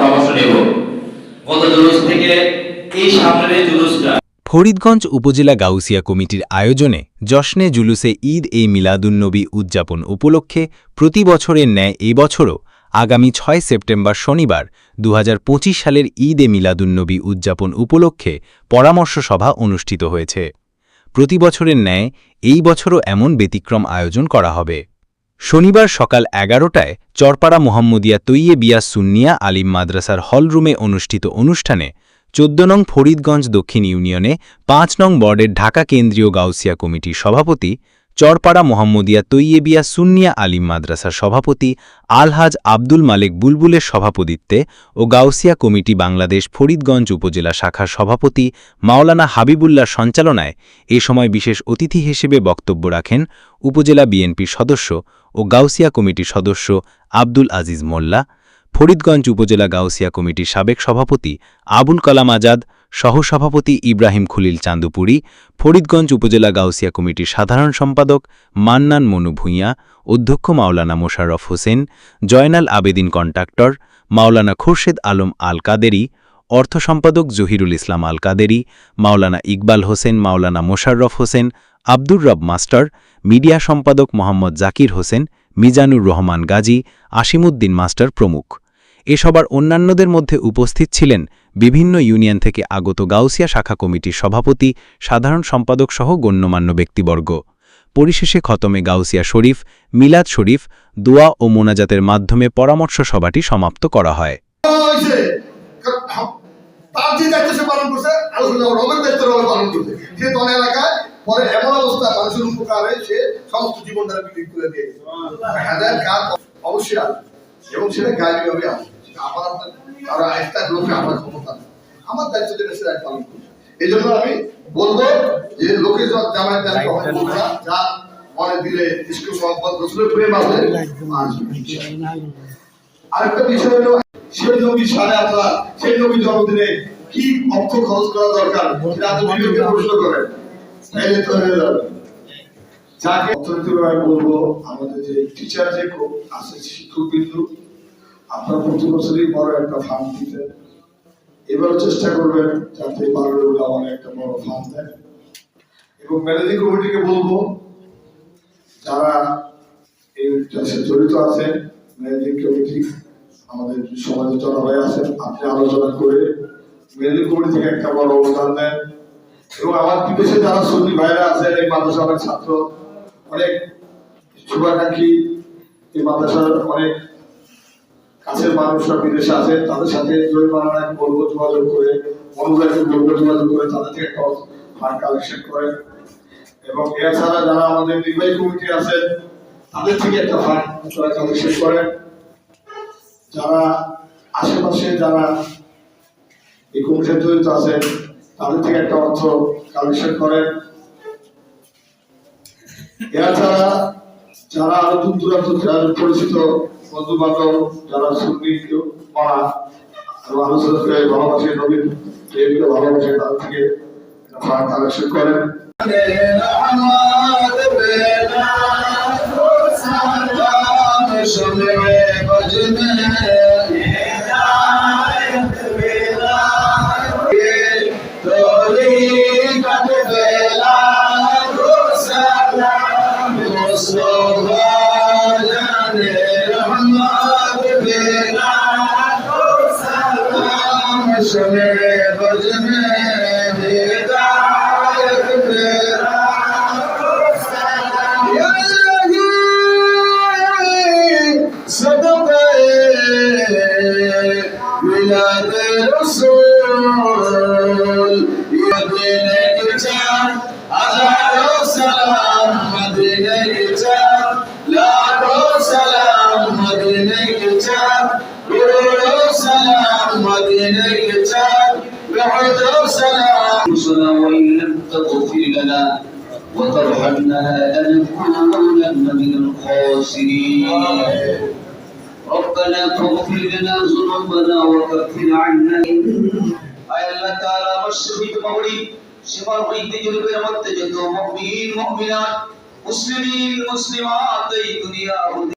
পরামর্শ নেব। গত জুলুস থেকে এই সামনের জুলুসটা। ফরিদগঞ্জ উপজেলা গাউসিয়া কমিটির আয়োজনে জশ্নে জুলুসে ঈদ এ মিলাদুন্নবী উদযাপন উপলক্ষে প্রতি বছরের ন্যায় এবছরও আগামী ছয় সেপ্টেম্বর শনিবার দুহাজার পঁচিশ সালের ঈদ এ মিলাদুন্নবী উদযাপন উপলক্ষে পরামর্শ সভা অনুষ্ঠিত হয়েছে। প্রতি বছরের ন্যায় এই বছরও এমন ব্যতিক্রম আয়োজন করা হবে। শনিবার সকাল এগারোটায় চরপাড়া মোহাম্মদিয়া তৈয়ে বিয়া সুন্নিয়া আলিম মাদ্রাসার হলরুমে অনুষ্ঠিত অনুষ্ঠানে চোদ্দ নং ফরিদগঞ্জ দক্ষিণ ইউনিয়নে পাঁচ নং বর্ডের ঢাকা কেন্দ্রীয় গাউসিয়া কমিটির সভাপতি, চরপাড়া মোহাম্মদিয়া তৈয়েবিয়া সুন্নিয়া আলিম মাদ্রাসার সভাপতি আলহাজ আব্দুল মালেক বুলবুলের সভাপতিত্বে ও গাউসিয়া কমিটি বাংলাদেশ ফরিদগঞ্জ উপজেলা শাখার সভাপতি মাওলানা হাবিবুল্লার সঞ্চালনায় এ সময় বিশেষ অতিথি হিসেবে বক্তব্য রাখেন উপজেলা বিএনপির সদস্য ও গাউসিয়া কমিটির সদস্য আব্দুল আজিজ মোল্লা, ফরিদগঞ্জ উপজেলা গাউসিয়া কমিটির সাবেক সভাপতি আবুল কালাম আজাদ, সহসভাপতি ইব্রাহিম খুলিল চান্দুপুরি, ফরিদগঞ্জ উপজেলা গাউসিয়া কমিটির সাধারণ সম্পাদক মান্নান মনু ভূঁইয়া, অধ্যক্ষ মাওলানা মোশাররফ হোসেন, জয়নাল আবেদিন কন্ট্রাক্টর মাওলানা খোরশেদ আলম আল কাদেরি অর্থ সম্পাদক জহিরুল ইসলাম আল কাদেরি মাওলানা ইকবাল হোসেন, মাওলানা মোশাররফ হোসেন আব্দুর রব মাস্টার, মিডিয়া সম্পাদক মোহাম্মদ জাকির হোসেন, মিজানুর রহমান গাজী, আসিমুদ্দিন মাস্টার প্রমুখ। এ সবার অন্যান্যদের মধ্যে উপস্থিত ছিলেন বিভিন্ন ইউনিয়ন থেকে আগত গাউসিয়া শাখা কমিটির সভাপতি, সাধারণ সম্পাদক সহ গণ্যমান্য ব্যক্তিবর্গ। পরিশেষে খতমে গাউসিয়া শরীফ, মিলাদ শরীফ, দোয়া ও মোনাজাতের মাধ্যমে পরামর্শ সভাটি সমাপ্ত করা হয়। পরে এমন অবস্থা মানুষের উপকারে সে সমস্ত জীবন জীবনটা বিক্রি করে দিয়ে গেছে হাজার কাজ অবশ্যই আছে এবং সেটা আমার একটা লোকে আমার ক্ষমতা আমার দায়িত্ব যেটা সেটা আমি পালন এই জন্য আমি বলব যে লোকে দান না যা মনে দিলে ইস্কু রসুলের প্রেম আসবে। আরেকটা বিষয় হলো সেই নবী সারে আপনার সেই নবী জন্মদিনে কি অর্থ খরচ করা দরকার সেটা আপনি বিবেকে প্রশ্ন করেন। তাইলে তো হয়ে যাবে যাকে অর্থনীতির বলব, আমাদের যে টিচার যে আছে শিক্ষক বিন্দু আপনারা প্রতি বছরই বড় একটা ফান্ড দিতে। এবার চেষ্টা করবেন যাতে বারোর আমার একটা বড় ফান্ড দেয় এবং ম্যানেজিং কমিটিকে বলব, যারা এই চাষে জড়িত আছেন ম্যানেজিং কমিটি আমাদের সমাজে জনভাই আছেন আপনি আলোচনা করে ম্যানেজিং কমিটি থেকে একটা বড় অবদান দেন। এবং আমার বিদেশে যারা সুন্নি ভাইরা আছেন এই মাদ্রাসা অনেক ছাত্র, অনেক শুভাকাঙ্ক্ষী, এই মাদ্রাসার অনেক কাছের মানুষরা বিদেশে আছে, তাদের সাথে জরিমানা বলব, যোগাযোগ করে অনুগ্রহকে বলব, যোগাযোগ করে তাদের থেকে একটা ফান্ড কালেকশন করেন। এবং এছাড়া যারা আমাদের নির্বাহী কমিটি আছেন তাদের থেকে একটা ফান্ড আপনারা কালেকশন করেন। যারা আশেপাশে যারা এই কমিটিতে জড়িত আছেন তাদের থেকে একটা অর্থ কালেকশন করেন। এছাড়া যারা আরও দূর দূরান্ত যারা পরিচিত বন্ধু বান্ধব যারা সুন্নি পড়া এবং ভালোবাসে নবীন প্রেমকে ভালোবাসে, তাদের থেকে একটা ফান্ড কালেকশন করেন মিলাদ রসুল। মদিনে গেছাম لم تغفر لنا وترحمنا لنكونن من الخاسرين ربنا فاغفر لنا ذنوبنا وكفر عنا আয় আল্লাহ তাআলা মসজিদ মাওরি সীমার হইতে জুলুমের মধ্যে যত মুমিন মুমিনাত মুসলিমিন মুসলিমাত এই দুনিয়া হতে